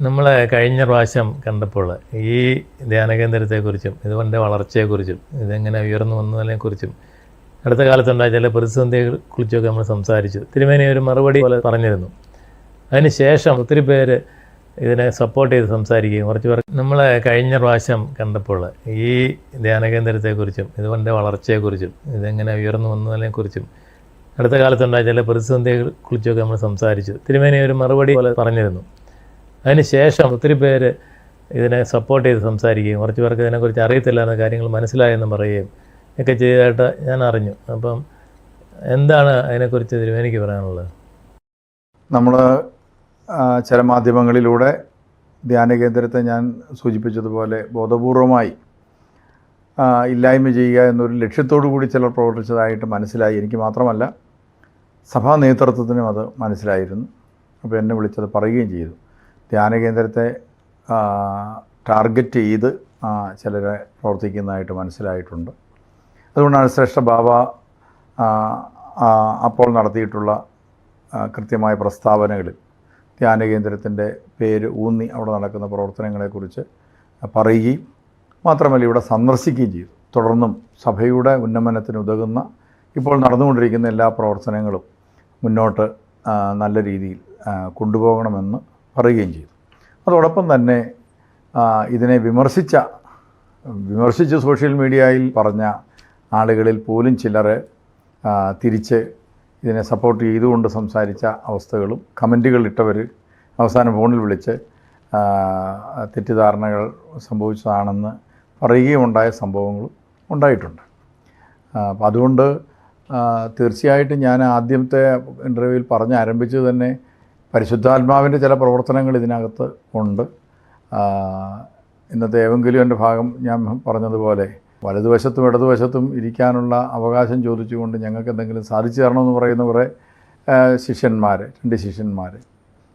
നമ്മളെ കഴിഞ്ഞ പ്രാവശ്യം കണ്ടപ്പോൾ ഈ ധ്യാനകേന്ദ്രത്തെക്കുറിച്ചും ഇതുകൊണ്ട് വളർച്ചയെക്കുറിച്ചും ഇതെങ്ങനെ ഉയർന്നു വന്നതിനെക്കുറിച്ചും അടുത്ത കാലത്തുണ്ടായ ചില പ്രതിസന്ധിയെക്കുറിച്ചൊക്കെ നമ്മൾ സംസാരിച്ചു. തിരുമേനി ഒരു മറുപടി പോലെ പറഞ്ഞിരുന്നു. അതിനുശേഷം ഒത്തിരി പേര് ഇതിനെ സപ്പോർട്ട് ചെയ്ത് സംസാരിക്കുകയും കുറച്ച് പേർ നമ്മളെ കഴിഞ്ഞ പ്രാവശ്യം കണ്ടപ്പോൾ ഈ ധ്യാനകേന്ദ്രത്തെക്കുറിച്ചും ഇതുകൊണ്ട് വളർച്ചയെക്കുറിച്ചും ഇതെങ്ങനെ ഉയർന്നു വന്നതിനെക്കുറിച്ചും അടുത്ത കാലത്തുണ്ടായ ചില പ്രതിസന്ധിയെക്കുറിച്ചൊക്കെ നമ്മൾ സംസാരിച്ചു. തിരുമേനി ഒരു മറുപടി പോലെ പറഞ്ഞിരുന്നു. അതിന് ശേഷം ഒത്തിരി പേര് ഇതിനെ സപ്പോർട്ട് ചെയ്ത് സംസാരിക്കുകയും കുറച്ച് പേർക്ക് ഇതിനെക്കുറിച്ച് അറിയത്തില്ല എന്ന കാര്യങ്ങൾ മനസ്സിലായെന്ന് പറയുകയും ഒക്കെ ചെയ്തതായിട്ട് ഞാൻ അറിഞ്ഞു. അപ്പം എന്താണ് അതിനെക്കുറിച്ച് എനിക്ക് പറയാനുള്ളത്? നമ്മൾ ചില മാധ്യമങ്ങളിലൂടെ ധ്യാന കേന്ദ്രത്തെ ഞാൻ സൂചിപ്പിച്ചതുപോലെ ബോധപൂർവമായി ഇല്ലായ്മ ചെയ്യുക എന്നൊരു ലക്ഷ്യത്തോടു കൂടി ചിലർ പ്രവർത്തിച്ചതായിട്ട് മനസ്സിലായി. എനിക്ക് മാത്രമല്ല സഭാ നേതൃത്വത്തിനും അത് മനസ്സിലായിരുന്നു. അപ്പോൾ എന്നെ വിളിച്ചത് പറയുകയും ചെയ്തു. ധ്യാന കേന്ദ്രത്തെ ടാർഗറ്റ് ചെയ്ത് ചിലരെ പ്രവർത്തിക്കുന്നതായിട്ട് മനസ്സിലായിട്ടുണ്ട്. അതുകൊണ്ടാണ് ശ്രേഷ്ഠ ബാബ അപ്പോൾ നടത്തിയിട്ടുള്ള കൃത്യമായ പ്രസ്താവനകളിൽ ധ്യാന കേന്ദ്രത്തിന്റെ പേര് ഊന്നി അവിടെ നടക്കുന്ന പ്രവർത്തനങ്ങളെക്കുറിച്ച് പറയുകയും മാത്രമല്ല ഇവിടെ സന്ദർശിക്കുകയും ചെയ്തു. തുടർന്നും സഭയുടെ ഉന്നമനത്തിന് ഉതകുന്ന ഇപ്പോൾ നടന്നുകൊണ്ടിരിക്കുന്ന എല്ലാ പ്രവർത്തനങ്ങളും മുന്നോട്ട് നല്ല രീതിയിൽ കൊണ്ടുപോകണമെന്ന് പറയുകയും ചെയ്തു. അതോടൊപ്പം തന്നെ ഇതിനെ വിമർശിച്ച വിമർശിച്ച് സോഷ്യൽ മീഡിയയിൽ പറഞ്ഞ ആളുകളിൽ പോലും ചിലർ തിരിച്ച് ഇതിനെ സപ്പോർട്ട് ചെയ്തുകൊണ്ട് സംസാരിച്ച അവസ്ഥകളും കമന്റുകൾ ഇട്ടവർ അവസാനം ഫോണിൽ വിളിച്ച് തെറ്റിദ്ധാരണകൾ സംഭവിച്ചതാണെന്ന് പറയുകയും ഉണ്ടായ സംഭവങ്ങളും ഉണ്ടായിട്ടുണ്ട്. അപ്പം അതുകൊണ്ട് തീർച്ചയായിട്ടും ഞാൻ ആദ്യത്തെ ഇന്റർവ്യൂവിൽ പറഞ്ഞ് ആരംഭിച്ചത് തന്നെ പരിശുദ്ധാത്മാവിന്റെ ചില പ്രവർത്തനങ്ങൾ ഇതിനകത്ത് ഉണ്ട്. ഇന്നത്തെ ഏവെങ്കിലുമന്റെ ഭാഗം ഞാൻ പറഞ്ഞതുപോലെ വലതുവശത്തും ഇടതുവശത്തും ഇരിക്കാനുള്ള അവകാശം ചോദിച്ചുകൊണ്ട് ഞങ്ങൾക്ക് എന്തെങ്കിലും സാധിച്ചു തരണമെന്ന് പറയുന്ന കുറേ ശിഷ്യന്മാർ രണ്ട് ശിഷ്യന്മാർ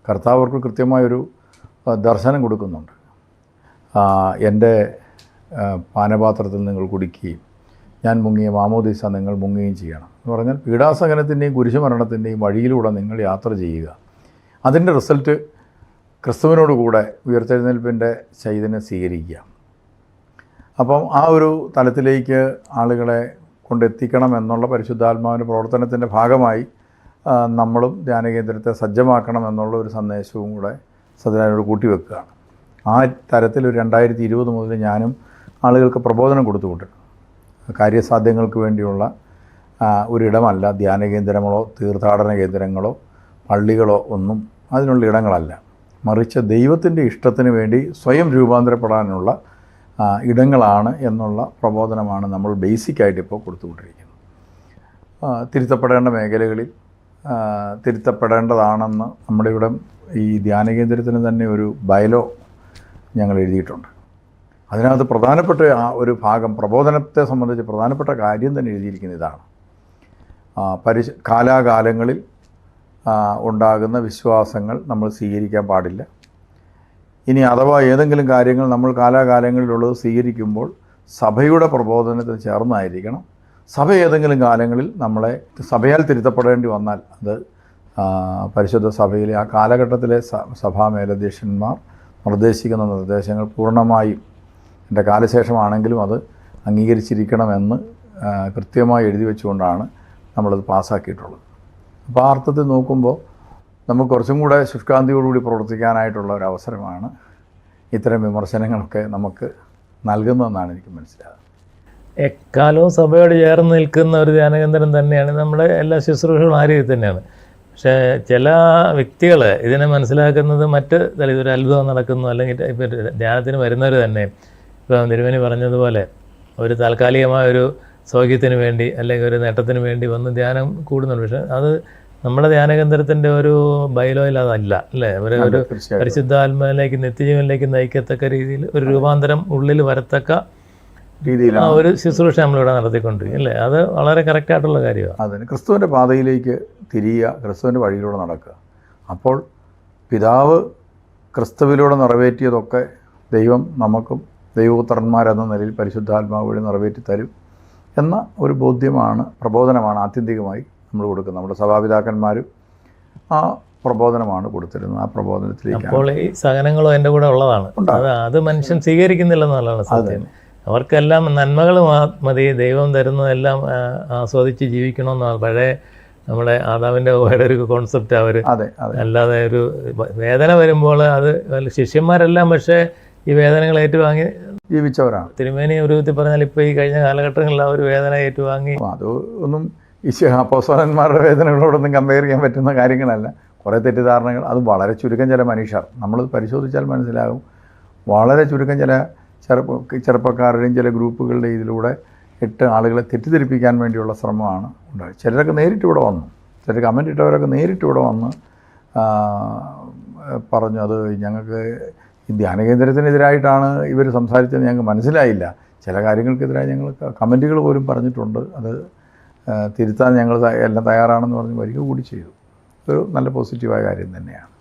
കർത്താവർക്ക് കൃത്യമായൊരു ദർശനം കൊടുക്കുന്നുണ്ട്. എന്റെ പാനപാത്രത്തിൽ നിങ്ങൾ കുടിക്കുകയും ഞാൻ മുങ്ങിയ മാമോദീസ നിങ്ങൾ മുങ്ങുകയും ചെയ്യണം എന്ന് പറഞ്ഞാൽ പീഡാസഹനത്തിന്റെയും കുരിശുമരണത്തിന്റെയും വഴിയിലൂടെ നിങ്ങൾ യാത്ര ചെയ്യുക. അതിന്റെ റിസൾട്ട് ക്രിസ്തുവിനോടുകൂടെ ഉയർത്തെഴുന്നേൽപ്പിന്റെ ചൈതന്യം സ്വീകരിക്കുക. അപ്പം ആ ഒരു തലത്തിലേക്ക് ആളുകളെ കൊണ്ടെത്തിക്കണം എന്നുള്ള പരിശുദ്ധാത്മാവിന്റെ പ്രവർത്തനത്തിന്റെ ഭാഗമായി നമ്മളും ധ്യാനകേന്ദ്രത്തെ സജ്ജമാക്കണം എന്നുള്ള ഒരു സന്ദേശവും കൂടെ സദനോട് കൂട്ടിവെക്കുകയാണ് ആ തരത്തിൽ ഒരു രണ്ടായിരത്തി ഇരുപത് മുതൽ ഞാനും ആളുകൾക്ക് പ്രബോധനം കൊടുത്തുകൊണ്ടിരുന്നു. കാര്യസാധ്യങ്ങൾക്ക് വേണ്ടിയുള്ള ഒരിടമല്ല ധ്യാനകേന്ദ്രങ്ങളോ തീർത്ഥാടന കേന്ദ്രങ്ങളോ പള്ളികളോ ഒന്നും അതിനുള്ള ഇടങ്ങളല്ല. മറിച്ച് ദൈവത്തിന്റെ ഇഷ്ടത്തിന് വേണ്ടി സ്വയം രൂപാന്തരപ്പെടാനുള്ള ഇടങ്ങളാണ് എന്നുള്ള പ്രബോധനമാണ് നമ്മൾ ബേസിക്കായിട്ട് ഇപ്പോൾ കൊടുത്തുകൊണ്ടിരിക്കുന്നത്. തിരുത്തപ്പെടേണ്ട മേഖലകളിൽ തിരുത്തപ്പെടേണ്ടതാണെന്ന് നമ്മുടെ ഇവിടെ ഈ ധ്യാന കേന്ദ്രത്തിന് തന്നെ ഒരു ബയലോ ഞങ്ങൾ എഴുതിയിട്ടുണ്ട്. അതിനകത്ത് പ്രധാനപ്പെട്ട ആ ഒരു ഭാഗം പ്രബോധനത്തെ സംബന്ധിച്ച് പ്രധാനപ്പെട്ട കാര്യം തന്നെ എഴുതിയിരിക്കുന്ന ഇതാണ്. പരിശ കാലാകാലങ്ങളിൽ ഉണ്ടാകുന്ന വിശ്വാസങ്ങൾ നമ്മൾ സ്വീകരിക്കാൻ പാടില്ല. ഇനി അഥവാ ഏതെങ്കിലും കാര്യങ്ങൾ നമ്മൾ കാലാകാലങ്ങളിലുള്ളത് സ്വീകരിക്കുമ്പോൾ സഭയുടെ പ്രബോധനത്തിന് ചേർന്നായിരിക്കണം. സഭ ഏതെങ്കിലും കാലങ്ങളിൽ നമ്മളെ സഭയാൽ തിരുത്തപ്പെടേണ്ടി വന്നാൽ അത് പരിശുദ്ധ സഭയിലെ ആ കാലഘട്ടത്തിലെ സഭാ മേലധ്യക്ഷന്മാർ നിർദ്ദേശിക്കുന്ന നിർദ്ദേശങ്ങൾ പൂർണമായും എന്റെ കാലശേഷമാണെങ്കിലും അത് അംഗീകരിച്ചിരിക്കണമെന്ന് കൃത്യമായി എഴുതി വെച്ചുകൊണ്ടാണ് നമ്മളത് പാസ്സാക്കിയിട്ടുള്ളത്. അപ്പോൾ ആ അർത്ഥത്തിൽ നോക്കുമ്പോൾ നമുക്ക് കുറച്ചും കൂടെ ശുഷ്കാന്തിയോടുകൂടി പ്രവർത്തിക്കാനായിട്ടുള്ള ഒരു അവസരമാണ് ഇത്തരം വിമർശനങ്ങളൊക്കെ നമുക്ക് നൽകുന്നതെന്നാണ് എനിക്ക് മനസ്സിലാകുന്നത്. എക്കാലവും സഭയോട് ചേർന്ന് നിൽക്കുന്ന ഒരു ധ്യാനകേന്ദ്രം തന്നെയാണ് നമ്മുടെ എല്ലാ ശുശ്രൂഷകളും ആ രീതിയിൽ തന്നെയാണ്. പക്ഷേ ചില വ്യക്തികൾ ഇതിനെ മനസ്സിലാക്കുന്നത് മറ്റ് തല ഇതൊരു അത്ഭുതം നടക്കുന്നു അല്ലെങ്കിൽ ഇപ്പോൾ ധ്യാനത്തിന് വരുന്നവർ തന്നെ. ഇപ്പം തിരുമേനി പറഞ്ഞതുപോലെ ഒരു താൽക്കാലികമായ ഒരു സൗഖ്യത്തിന് വേണ്ടി അല്ലെങ്കിൽ ഒരു നേട്ടത്തിന് വേണ്ടി വന്ന് ധ്യാനം കൂടുന്നുണ്ട്. പക്ഷേ അത് നമ്മുടെ ധ്യാനകേന്ദ്രത്തിന്റെ ഒരു ബൈലോയിൽ അതല്ല അല്ലേ? ഒരു ഒരു പരിശുദ്ധാത്മാവിലേക്ക് നിത്യജീവനിലേക്ക് നയിക്കത്തക്ക രീതിയിൽ ഒരു രൂപാന്തരം ഉള്ളിൽ വരത്തക്ക രീതിയിൽ ആ ഒരു ശുശ്രൂഷ നമ്മളിവിടെ നടത്തിക്കൊണ്ടിരിക്കും അല്ലേ? അത് വളരെ കറക്റ്റായിട്ടുള്ള കാര്യമാണ്. അതിന് ക്രിസ്തുവിന്റെ പാതയിലേക്ക് തിരിയുക ക്രിസ്തുവിന്റെ വഴിയിലൂടെ നടക്കുക. അപ്പോൾ പിതാവ് ക്രിസ്തുവിലൂടെ നിറവേറ്റിയതൊക്കെ ദൈവം നമുക്കും ദൈവപുത്രന്മാരെന്ന നിലയിൽ പരിശുദ്ധാത്മാവ് വഴി നിറവേറ്റി തരും എന്ന ഒരു ബോധ്യമാണ് പ്രബോധനമാണ് ആത്യന്തികമായി നമ്മൾ കൊടുക്കുന്നത്. നമ്മുടെ സഭാപിതാക്കന്മാരും ആ പ്രബോധനമാണ് കൊടുത്തിരുന്നത്. ആ പ്രബോധനത്തിലേക്ക് അപ്പോൾ ഈ സഹനങ്ങളും എന്റെ കൂടെ ഉള്ളതാണ്. അത് മനുഷ്യൻ സ്വീകരിക്കുന്നില്ലെന്നുള്ളതാണ് സത്യം. അവർക്കെല്ലാം നന്മകൾ മതി ദൈവം തരുന്നതെല്ലാം ആസ്വദിച്ച് ജീവിക്കണമെന്നാണ്. പഴയ നമ്മുടെ ആദാവിന്റെ ഒരു കോൺസെപ്റ്റ് അവർ അല്ലാതെ ഒരു വേദന വരുമ്പോൾ അത് ശിഷ്യന്മാരെല്ലാം പക്ഷേ ഈ വേദനകൾ ഏറ്റുവാങ്ങി ജീവിച്ചവരാണ്. തിരുമേനി ഒരു വിധത്തിൽ പറഞ്ഞാൽ ഇപ്പോൾ ഈ കഴിഞ്ഞ കാലഘട്ടങ്ങളിൽ ആ ഒരു വേദന ഏറ്റുവാങ്ങി. അത് ഒന്നും ഈ വേദനകളോടൊന്നും കമ്പയർ ചെയ്യാൻ പറ്റുന്ന കാര്യങ്ങളല്ല. കുറേ തെറ്റിദ്ധാരണകൾ. അത് വളരെ ചുരുക്കം ചില മനുഷ്യർ. നമ്മൾ പരിശോധിച്ചാൽ മനസ്സിലാകും. വളരെ ചുരുക്കം ചില ചെറുപ്പ ചെറുപ്പക്കാരുടെയും ചില ഗ്രൂപ്പുകളുടെ ഇതിലൂടെ ഇട്ട് ആളുകളെ തെറ്റിദ്ധരിപ്പിക്കാൻ വേണ്ടിയുള്ള ശ്രമമാണ് ഉണ്ടായത്. ചിലരൊക്കെ നേരിട്ട് ഇവിടെ വന്നു. ചിലർ കമന്റ് ഇട്ടവരൊക്കെ നേരിട്ട് ഇവിടെ വന്ന് പറഞ്ഞു അത് ഞങ്ങൾക്ക് ഈ ധ്യാന കേന്ദ്രത്തിനെതിരായിട്ടാണ് ഇവർ സംസാരിച്ചത് ഞങ്ങൾക്ക് മനസ്സിലായില്ല. ചില കാര്യങ്ങൾക്കെതിരായി ഞങ്ങൾ കമന്റുകൾ പോലും പറഞ്ഞിട്ടുണ്ട്. അത് തിരുത്താൻ ഞങ്ങൾ എല്ലാം തയ്യാറാണെന്ന് പറഞ്ഞ് വരിക കൂടി ചെയ്തു. ഒരു നല്ല പോസിറ്റീവായ കാര്യം തന്നെയാണ്.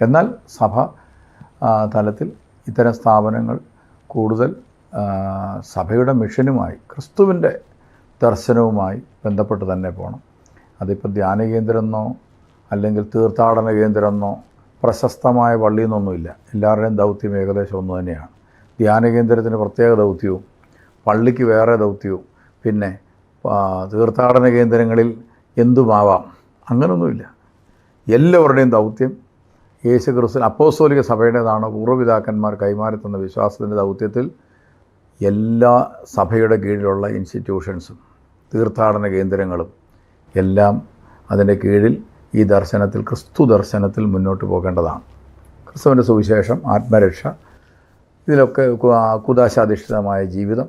എന്നാൽ സഭ തലത്തിൽ ഇത്തരം സ്ഥാപനങ്ങൾ കൂടുതൽ സഭയുടെ മിഷനുമായി ക്രിസ്തുവിന്റെ ദർശനവുമായി ബന്ധപ്പെട്ട് തന്നെ പോകണം. അതിപ്പോൾ ധ്യാന കേന്ദ്രമെന്നോ അല്ലെങ്കിൽ തീർത്ഥാടന കേന്ദ്രമെന്നോ പ്രശസ്തമായ പള്ളിയെന്നൊന്നുമില്ല എല്ലാവരുടെയും ദൗത്യം ഏകദേശം ഒന്ന് തന്നെയാണ്. ധ്യാന കേന്ദ്രത്തിന് പ്രത്യേക ദൗത്യവും പള്ളിക്ക് വേറെ ദൗത്യവും പിന്നെ തീർത്ഥാടന കേന്ദ്രങ്ങളിൽ എന്തുമാവാം? അങ്ങനൊന്നുമില്ല. എല്ലാവരുടെയും ദൗത്യം യേശു ക്രിസ്തു അപ്പോസ്തോലിക സഭയുടേതാണ്? പൂർവപിതാക്കന്മാർ കൈമാറി തന്ന വിശ്വാസത്തിന്റെ ദൗത്യത്തിൽ എല്ലാ സഭയുടെ കീഴിലുള്ള ഇൻസ്റ്റിറ്റ്യൂഷൻസും തീർത്ഥാടന കേന്ദ്രങ്ങളും എല്ലാം അതിന്റെ കീഴിൽ ഈ ദർശനത്തിൽ ക്രിസ്തു ദർശനത്തിൽ മുന്നോട്ട് പോകേണ്ടതാണ്. ക്രിസ്തുവിന്റെ സുവിശേഷം ആത്മരക്ഷ ഇതിലൊക്കെ കുദാശാധിഷ്ഠിതമായ ജീവിതം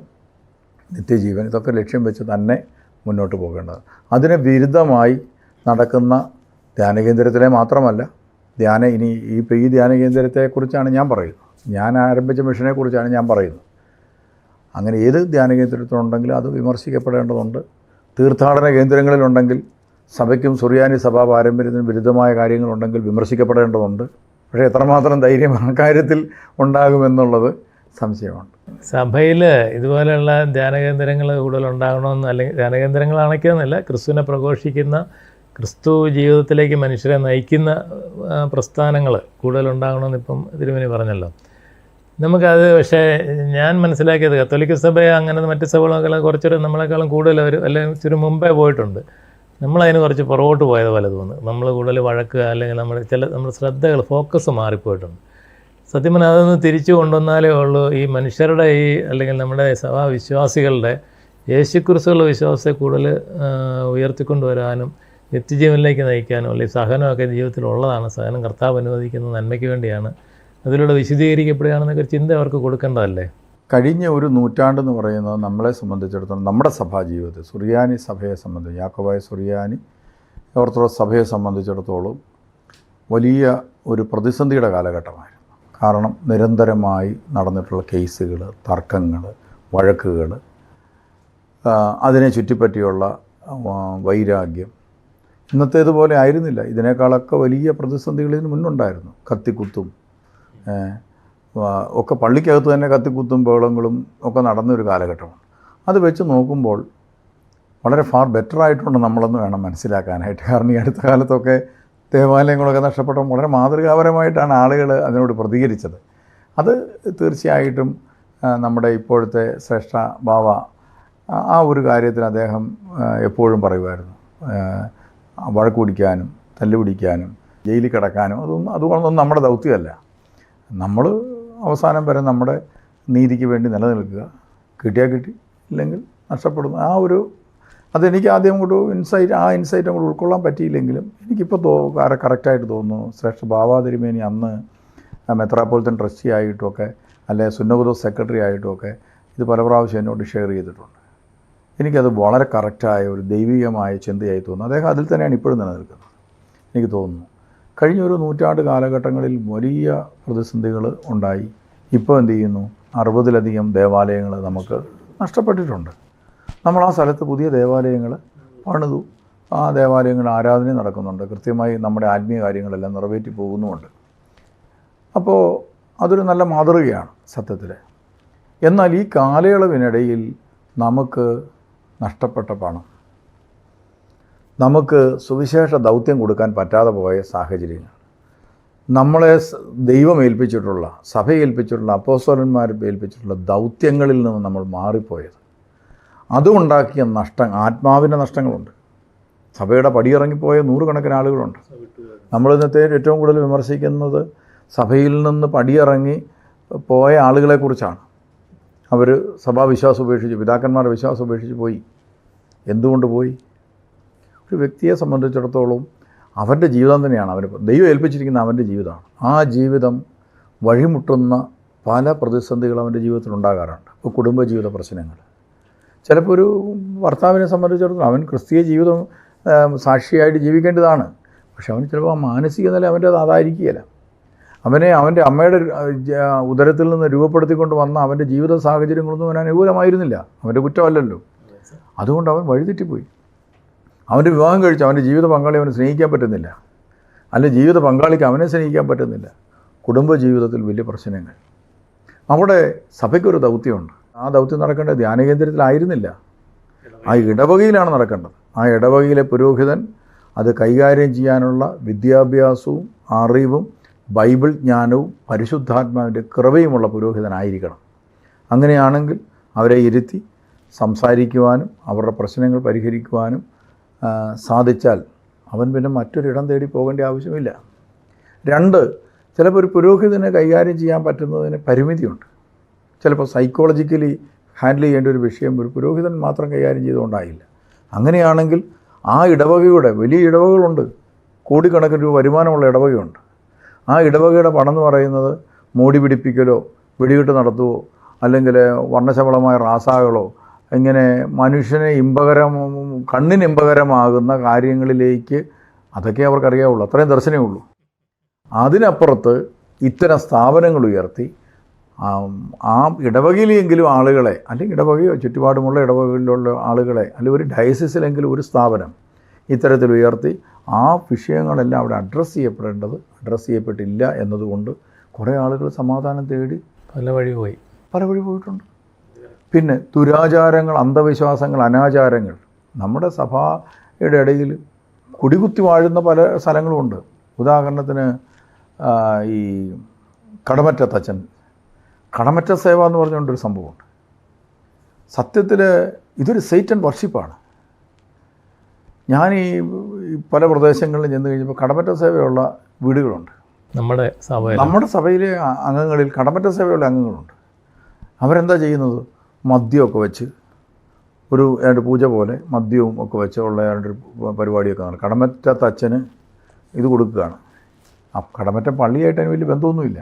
നിത്യജീവൻ ഇതൊക്കെ ലക്ഷ്യം വെച്ച് തന്നെ മുന്നോട്ട് പോകേണ്ടത് അതിന് വിരുദ്ധമായി നടക്കുന്ന ധ്യാനകേന്ദ്രത്തിലെ മാത്രമല്ല ധ്യാന ഇനി ഈ ഈ ധ്യാനകേന്ദ്രത്തെക്കുറിച്ചാണ് ഞാൻ പറയുന്നത്. ഞാൻ ആരംഭിച്ച മിഷനെ കുറിച്ചാണ് ഞാൻ പറയുന്നത്. അങ്ങനെ ഏത് ധ്യാനകേന്ദ്രത്തിലുണ്ടെങ്കിലും അത് വിമർശിക്കപ്പെടേണ്ടതുണ്ട്. തീർത്ഥാടന കേന്ദ്രങ്ങളിലുണ്ടെങ്കിൽ സഭയ്ക്കും സുറിയാനി സഭാ പാരമ്പര്യത്തിനും വിരുദ്ധമായ കാര്യങ്ങളുണ്ടെങ്കിൽ വിമർശിക്കപ്പെടേണ്ടതുണ്ട്. പക്ഷേ എത്രമാത്രം ധൈര്യം കാര്യത്തിൽ ഉണ്ടാകുമെന്നുള്ളത് സംശയമുണ്ട്. സഭയിൽ ഇതുപോലെയുള്ള ധ്യാനകേന്ദ്രങ്ങൾ കൂടുതൽ ഉണ്ടാകണമെന്ന് അല്ലെങ്കിൽ ധ്യാനകേന്ദ്രങ്ങൾ ക്രിസ്തുവിനെ പ്രഘോഷിക്കുന്ന ക്രിസ്തു ജീവിതത്തിലേക്ക് മനുഷ്യരെ നയിക്കുന്ന പ്രസ്ഥാനങ്ങൾ കൂടുതൽ ഉണ്ടാകണമെന്ന് ഇപ്പം തിരുമനി പറഞ്ഞല്ലോ. നമുക്കത് പക്ഷേ ഞാൻ മനസ്സിലാക്കിയത് കത്തോലിക്ക സഭയെ അങ്ങനെ മറ്റ് സഭകളൊക്കെ കുറച്ചൊരു നമ്മളെക്കാളും കൂടുതൽ അവർ അല്ലെങ്കിൽ ഇച്ചിരി മുമ്പേ പോയിട്ടുണ്ട്. നമ്മളതിന് കുറച്ച് പുറകോട്ട് പോയത് പോലെ തോന്നുന്നു. നമ്മൾ കൂടുതൽ വഴക്ക് അല്ലെങ്കിൽ നമ്മൾ ചില നമ്മുടെ ശ്രദ്ധകൾ ഫോക്കസ് മാറിപ്പോയിട്ടുണ്ട്. സത്യം പറഞ്ഞാൽ അതൊന്ന് തിരിച്ചു കൊണ്ടുവന്നാലേ ഉള്ളൂ. ഈ മനുഷ്യരുടെ ഈ അല്ലെങ്കിൽ നമ്മുടെ സഭാ വിശ്വാസികളുടെ യേശുക്കുറിച്ചുള്ള വിശ്വാസത്തെ കൂടുതൽ ഉയർത്തിക്കൊണ്ടുവരാനും നിത്യജീവനിലേക്ക് നയിക്കാനും അല്ലെങ്കിൽ സഹനമൊക്കെ ജീവിതത്തിലുള്ളതാണ്. സഹനം കർത്താവ് അനുവദിക്കുന്ന നന്മയ്ക്ക് വേണ്ടിയാണ്. അതിലൂടെ വിശദീകരിക്കപ്പെടുകയാണെന്നൊക്കെ ചിന്ത അവർക്ക് കൊടുക്കേണ്ടതല്ലേ? കഴിഞ്ഞ ഒരു നൂറ്റാണ്ടെന്ന് പറയുന്നത് നമ്മളെ സംബന്ധിച്ചിടത്തോളം നമ്മുടെ സഭാ ജീവിതത്തിൽ സുറിയാനി സഭയെ സംബന്ധിച്ച് യാക്കോബായ സുറിയാനി ഓർത്തഡോക്സ് സഭയെ സംബന്ധിച്ചിടത്തോളം വലിയ ഒരു പ്രതിസന്ധിയുടെ കാലഘട്ടമായിരുന്നു. കാരണം നിരന്തരമായി നടന്നിട്ടുള്ള കേസുകൾ തർക്കങ്ങൾ വഴക്കുകൾ അതിനെ ചുറ്റിപ്പറ്റിയുള്ള വൈരാഗ്യം ഇന്നത്തേതുപോലെ ആയിരുന്നില്ല. ഇതിനേക്കാളൊക്കെ വലിയ പ്രതിസന്ധികൾ ഇതിന് മുന്നുണ്ടായിരുന്നു. കത്തിക്കുത്തും ഒക്കെ പള്ളിക്കകത്ത് തന്നെ കത്തിക്കുത്തും ബഹളങ്ങളും ഒക്കെ നടന്നൊരു കാലഘട്ടമാണ്. അത് വെച്ച് നോക്കുമ്പോൾ വളരെ ഫാർ ബെറ്റർ ആയിട്ടുണ്ട് നമ്മളെന്ന് വേണം മനസ്സിലാക്കാനായിട്ട്. കാരണം ഈ അടുത്ത കാലത്തൊക്കെ ദേവാലയങ്ങളൊക്കെ നഷ്ടപ്പെട്ട വളരെ മാതൃകാപരമായിട്ടാണ് ആളുകൾ അതിനോട് പ്രതികരിച്ചത്. അത് തീർച്ചയായിട്ടും നമ്മുടെ ഇപ്പോഴത്തെ ശ്രേഷ്ഠ ബാവ ആ- ഒരു കാര്യത്തിൽ അദ്ദേഹം എപ്പോഴും പറയുമായിരുന്നു. വഴക്ക് പിടിക്കാനും തല്ലുപിടിക്കാനും ജയിലിൽ കിടക്കാനും അതൊന്നും അതുകൊണ്ടൊന്നും നമ്മുടെ ദൗത്യമല്ല. നമ്മൾ അവസാനം വരെ നമ്മുടെ നീതിക്ക് വേണ്ടി നിലനിൽക്കുക. കിട്ടിയാൽ കിട്ടി ഇല്ലെങ്കിൽ നഷ്ടപ്പെടുന്നു ആ ഒരു അതെനിക്ക് ആദ്യം അങ്ങോട്ട് ഇൻസൈറ്റ് ആ ഇൻസൈറ്റ് അങ്ങോട്ട് ഉൾക്കൊള്ളാൻ പറ്റിയില്ലെങ്കിലും എനിക്കിപ്പോൾ തോ കറക്റ്റായിട്ട് തോന്നുന്നു. ശ്രേഷ്ഠ ബാബാ തിരുമേനി അന്ന് മെത്രാപ്പോലത്തൻ ട്രസ്റ്റി ആയിട്ടുമൊക്കെ അല്ലെ സുന്നബുദോ സെക്രട്ടറി ആയിട്ടുമൊക്കെ ഇത് പല പ്രാവശ്യം എന്നോട് ഷെയർ ചെയ്തിട്ടുണ്ട്. എനിക്കത് വളരെ കറക്റ്റായ ഒരു ദൈവികമായ ചിന്തയായി തോന്നുന്നു. അദ്ദേഹം അതിൽ തന്നെയാണ് ഇപ്പോഴും നിലനിൽക്കുന്നത്. എനിക്ക് തോന്നുന്നു. കഴിഞ്ഞ ഒരു നൂറ്റാണ്ട് കാലഘട്ടങ്ങളിൽ വലിയ പ്രതിസന്ധികൾ ഉണ്ടായി. ഇപ്പോൾ എന്ത് ചെയ്യുന്നു? അറുപതിലധികം ദേവാലയങ്ങൾ നമുക്ക് നഷ്ടപ്പെട്ടിട്ടുണ്ട്. നമ്മൾ ആ സ്ഥലത്ത് പുതിയ ദേവാലയങ്ങൾ പണിതു. ആ ദേവാലയങ്ങൾ ആരാധന നടക്കുന്നുണ്ട്. കൃത്യമായി നമ്മുടെ ആത്മീയ കാര്യങ്ങളെല്ലാം നിറവേറ്റി പോകുന്നുമുണ്ട്. അപ്പോൾ അതൊരു നല്ല മാതൃകയാണ് സത്യത്തിൽ എന്നാൽ ഈ കാലയളവിനിടയിൽ നമുക്ക് നഷ്ടപ്പെട്ട പണം നമുക്ക് സുവിശേഷ ദൗത്യം കൊടുക്കാൻ പറ്റാതെ പോയ സാഹചര്യങ്ങൾ. നമ്മളെ ദൈവമേൽപ്പിച്ചിട്ടുള്ള ദൈവം ഏൽപ്പിച്ചിട്ടുള്ള സഭ ഏൽപ്പിച്ചിട്ടുള്ള ദൗത്യങ്ങളിൽ നിന്ന് നമ്മൾ മാറിപ്പോയത്. അതുണ്ടാക്കിയ നഷ്ടം ആത്മാവിന്റെ നഷ്ടങ്ങളുണ്ട്. സഭയുടെ പടിയിറങ്ങിപ്പോയ നൂറുകണക്കിന് ആളുകളുണ്ട്. നമ്മൾ ഇന്നത്തെ ഏറ്റവും കൂടുതൽ വിമർശിക്കുന്നത് സഭയിൽ നിന്ന് പടിയിറങ്ങി പോയ ആളുകളെക്കുറിച്ചാണ് അവർ സഭാവിശ്വാസം ഉപേക്ഷിച്ച് പിതാക്കന്മാരുടെ വിശ്വാസം ഉപേക്ഷിച്ച് പോയി. എന്തുകൊണ്ട് പോയി? ഒരു വ്യക്തിയെ സംബന്ധിച്ചിടത്തോളം അവന്റെ ജീവിതം തന്നെയാണ്. അവന് ദൈവം ഏൽപ്പിച്ചിരിക്കുന്ന അവന്റെ ജീവിതമാണ്. ആ ജീവിതം വഴിമുട്ടുന്ന പല പ്രതിസന്ധികൾ അവന്റെ ജീവിതത്തിൽ ഉണ്ടാകാറുണ്ട്. ഇപ്പോൾ കുടുംബജീവിത പ്രശ്നങ്ങൾ. ചിലപ്പോൾ ഒരു ഭർത്താവിനെ സംബന്ധിച്ചിടത്തോളം അവൻ ക്രിസ്തീയ ജീവിതം സാക്ഷിയായിട്ട് ജീവിക്കേണ്ടതാണ്. പക്ഷെ അവന് ചിലപ്പോൾ ആ മാനസിക നില അവന്റെ അതായിരിക്കുകയില്ല. അവനെ അവന്റെ അമ്മയുടെ ഉദരത്തിൽ നിന്ന് രൂപപ്പെടുത്തിക്കൊണ്ട് വന്ന അവന്റെ ജീവിത സാഹചര്യങ്ങളൊന്നും അവൻ അനുകൂലമായിരുന്നില്ല. അവന്റെ കുറ്റമല്ലല്ലോ. അതുകൊണ്ട് അവൻ വഴിതെറ്റിപ്പോയി. അവന്റെ വിവാഹം കഴിച്ചു അവന്റെ ജീവിത പങ്കാളി അവനെ സ്നേഹിക്കാൻ പറ്റുന്നില്ല. അല്ല ജീവിത പങ്കാളിക്ക് അവനെ സ്നേഹിക്കാൻ പറ്റുന്നില്ല. കുടുംബ ജീവിതത്തിൽ വലിയ പ്രശ്നങ്ങൾ. അവിടെ സഭയ്ക്കൊരു ദൗത്യമുണ്ട്. ആ ദൗത്യം നടക്കേണ്ടത് ധ്യാന കേന്ദ്രത്തിലായിരുന്നില്ല ആ ഇടവകയിലാണ് നടക്കേണ്ടത്. ആ ഇടവകയിലെ പുരോഹിതൻ അത് കൈകാര്യം ചെയ്യാനുള്ള വിദ്യാഭ്യാസവും അറിവും ബൈബിൾ ജ്ഞാനവും പരിശുദ്ധാത്മാവിന്റെ കൃപയുമുള്ള പുരോഹിതനായിരിക്കണം. അങ്ങനെയാണെങ്കിൽ അവരെ ഇരുത്തി സംസാരിക്കുവാനും അവരുടെ പ്രശ്നങ്ങൾ പരിഹരിക്കുവാനും സാധിച്ചാൽ അവൻ പിന്നെ മറ്റൊരിടം തേടി പോകേണ്ട ആവശ്യമില്ല. രണ്ട് ചിലപ്പോൾ ഒരു പുരോഹിതനെ കൈകാര്യം ചെയ്യാൻ പറ്റുന്നതിന് പരിമിതിയുണ്ട്. ചിലപ്പോൾ സൈക്കോളജിക്കലി ഹാൻഡിൽ ചെയ്യേണ്ട ഒരു വിഷയം ഒരു പുരോഹിതൻ മാത്രം കൈകാര്യം ചെയ്തുകൊണ്ടായില്ല. അങ്ങനെയാണെങ്കിൽ ആ ഇടവകയുടെ വലിയ ഇടവകകളുണ്ട്. കോടിക്കണക്കിന് രൂപ വരുമാനമുള്ള ഇടവകയുണ്ട്. ആ ഇടവകയുടെ പണം എന്ന് പറയുന്നത് മോടി പിടിപ്പിക്കലോ വെടികെട്ട് നടത്തുവോ അല്ലെങ്കിൽ വർണശബളമായ റാസാകളോ ഇങ്ങനെ മനുഷ്യനെ ഇമ്പകരം കണ്ണിന് ഇമ്പകരമാകുന്ന കാര്യങ്ങളിലേക്ക് അതൊക്കെ അവർക്കറിയാവുള്ളൂ. അത്രയും ദർശനമേ ഉള്ളൂ. അതിനപ്പുറത്ത് ഇത്തരം സ്ഥാപനങ്ങൾ ഉയർത്തി ആ ഇടവകയിലെങ്കിലും ആളുകളെ അല്ലെങ്കിൽ ഇടവകയോ ചുറ്റുപാടുമുള്ള ഇടവകയിലുള്ള ആളുകളെ അല്ലെങ്കിൽ ഒരു ഡയസിസിലെങ്കിലും ഒരു സ്ഥാപനം ഇത്തരത്തിൽ ഉയർത്തി ആ വിഷയങ്ങളെല്ലാം അവിടെ അഡ്രസ്സ് ചെയ്യപ്പെടേണ്ടത് അഡ്രസ്സ് ചെയ്യപ്പെട്ടില്ല എന്നതുകൊണ്ട് കുറേ ആളുകൾ സമാധാനം തേടി പല വഴി പോയി പല വഴി പോയിട്ടുണ്ട് പിന്നെ ദുരാചാരങ്ങൾ അന്ധവിശ്വാസങ്ങൾ അനാചാരങ്ങൾ നമ്മുടെ സഭയുടെ ഇടയിൽ കുടികുത്തി വാഴുന്ന പല സ്ഥലങ്ങളുമുണ്ട് ഉദാഹരണത്തിന് ഈ കടമറ്റ തച്ചൻ കടമറ്റ സേവ എന്ന് പറഞ്ഞുകൊണ്ടൊരു സംഭവമുണ്ട്. സത്യത്തിൽ ഇതൊരു സെയ്റ്റൻ വർഷിപ്പാണ്. ഞാൻ ഈ ഈ പല പ്രദേശങ്ങളിലും ചെന്ന് കഴിഞ്ഞപ്പോൾ കടമറ്റ സേവയുള്ള വീടുകളുണ്ട്. നമ്മുടെ സഭ നമ്മുടെ സഭയിലെ അംഗങ്ങളിൽ കടമറ്റ സേവയുള്ള അംഗങ്ങളുണ്ട്. അവരെന്താ ചെയ്യുന്നത്? മദ്യമൊക്കെ വെച്ച് ഒരു ഏതാണ്ട് പൂജ പോലെ മദ്യവും ഒക്കെ വെച്ച് ഉള്ള ഏതാണ്ട് പരിപാടിയൊക്കെ നടക്കും. കടമറ്റ തച്ചന് ഇത് കൊടുക്കുകയാണ്. ആ കടമറ്റ പള്ളിയായിട്ട് അതിന് വലിയ ബന്ധമൊന്നുമില്ല.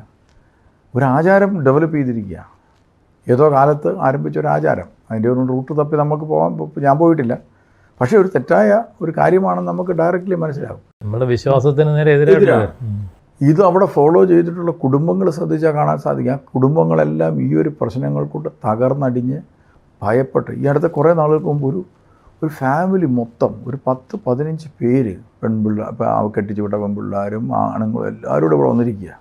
ഒരു ആചാരം ഡെവലപ്പ് ചെയ്തിരിക്കുക ഏതോ കാലത്ത് ആരംഭിച്ച ഒരു ആചാരം അതിന്റെ ഒരു റൂട്ട് തപ്പി നമുക്ക് പോകാൻ ഞാൻ പോയിട്ടില്ല. പക്ഷേ ഒരു തെറ്റായ ഒരു കാര്യമാണെന്ന് നമുക്ക് ഡയറക്റ്റ്ലി മനസ്സിലാകും. നമ്മുടെ വിശ്വാസത്തിന് നേരെ എതിരായിട്ട്. ഇത് അവിടെ ഫോളോ ചെയ്തിട്ടുള്ള കുടുംബങ്ങൾ ശ്രദ്ധിച്ചാൽ കാണാൻ സാധിക്കും. ആ കുടുംബങ്ങളെല്ലാം ഈ ഒരു പ്രശ്നങ്ങൾ കൊണ്ട് തകർന്നടിഞ്ഞ് ഭയപ്പെട്ട്. ഈ അടുത്ത കുറേ നാളുകൾക്ക് മുമ്പ് ഒരു ഒരു ഫാമിലി മൊത്തം ഒരു പത്ത് പതിനഞ്ച് പേര് പെൺപിള്ള കെട്ടിച്ച് വിട്ട പെൺപിള്ളാരും ആണുങ്ങളും എല്ലാവരും ഇവിടെ വന്നിരിക്കുക.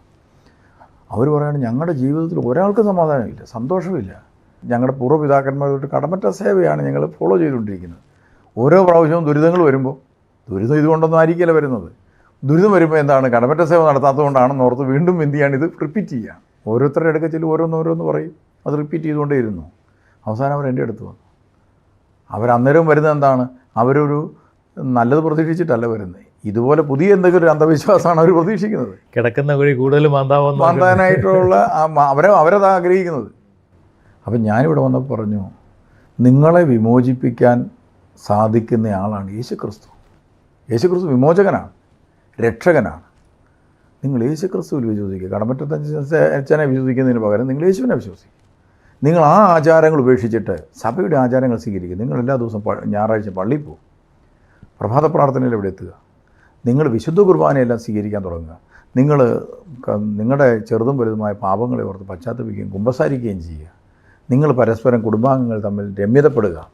അവർ പറയുകയാണ് ഞങ്ങളുടെ ജീവിതത്തിൽ ഒരാൾക്ക് സമാധാനമില്ല സന്തോഷമില്ല. ഞങ്ങളുടെ പൂർവപിതാക്കന്മാരുടെ കടമറ്റ സേവയാണ് ഞങ്ങൾ ഫോളോ ചെയ്തുകൊണ്ടിരിക്കുന്നത്. ഓരോ പ്രാവശ്യവും ദുരിതങ്ങൾ വരുമ്പോൾ ദുരിതം ഇതുകൊണ്ടൊന്നും ആയിരിക്കില്ല വരുന്നത്? ദുരിതം വരുമ്പോൾ എന്താണ്? കടമറ്റ സേവ നടത്താത്തതുകൊണ്ടാണെന്ന് ഓർത്ത് വീണ്ടും എന്ത് ചെയ്യാണ് ഇത് റിപ്പീറ്റ് ചെയ്യുക ഓരോരുത്തരുടെ അടുക്ക ചെല്ലും ഓരോന്നോരോന്ന് ഓരോന്ന് പറയും. അത് റിപ്പീറ്റ് ചെയ്തുകൊണ്ടേയിരുന്നു അവസാനം അവർ എന്റെ അടുത്ത് വന്നു. അവരന്നേരം വരുന്നത് എന്താണ്? അവരൊരു നല്ലത് പ്രതീക്ഷിച്ചിട്ടല്ല വരുന്നത്. ഇതുപോലെ പുതിയ എന്തെങ്കിലും ഒരു അന്ധവിശ്വാസമാണ് അവർ പ്രതീക്ഷിക്കുന്നത്. കിടക്കുന്ന വഴി കൂടുതൽ മാന്താനായിട്ടുള്ള അവരെ അവരതാ ആഗ്രഹിക്കുന്നത്. അപ്പം ഞാനിവിടെ വന്നപ്പോൾ പറഞ്ഞു നിങ്ങളെ വിമോചിപ്പിക്കാൻ സാധിക്കുന്ന ആളാണ് യേശുക്രിസ്തു. യേശുക്രിസ്തു വിമോചകനാണ്. രക്ഷകനാണ്. നിങ്ങൾ യേശു ക്രിസ്തുവിൽ വിശ്വസിക്കുക കടമറ്റത്തച്ഛനെ വിശ്വസിക്കുന്നതിന് പകരം നിങ്ങൾ യേശുവിനെ വിശ്വസിക്കുക. നിങ്ങൾ ആ ആചാരങ്ങൾ ഉപേക്ഷിച്ചിട്ട് സഭയുടെ ആചാരങ്ങൾ സ്വീകരിക്കുക. നിങ്ങൾ എല്ലാ ദിവസവും ഞായറാഴ്ച പള്ളിയിൽ പോകും. പ്രഭാത പ്രാർത്ഥനയിൽ ഇവിടെ എത്തുക? നിങ്ങൾ വിശുദ്ധ കുർബാനയെല്ലാം സ്വീകരിക്കാൻ തുടങ്ങുക. നിങ്ങൾ നിങ്ങളുടെ ചെറുതും വലുതുമായ പാപങ്ങളെ ഓർത്ത് പശ്ചാത്തപിക്കുകയും കുമ്പസാരിക്കുകയും ചെയ്യുക. നിങ്ങൾ പരസ്പരം കുടുംബാംഗങ്ങൾ തമ്മിൽ രമ്യതപ്പെടുക.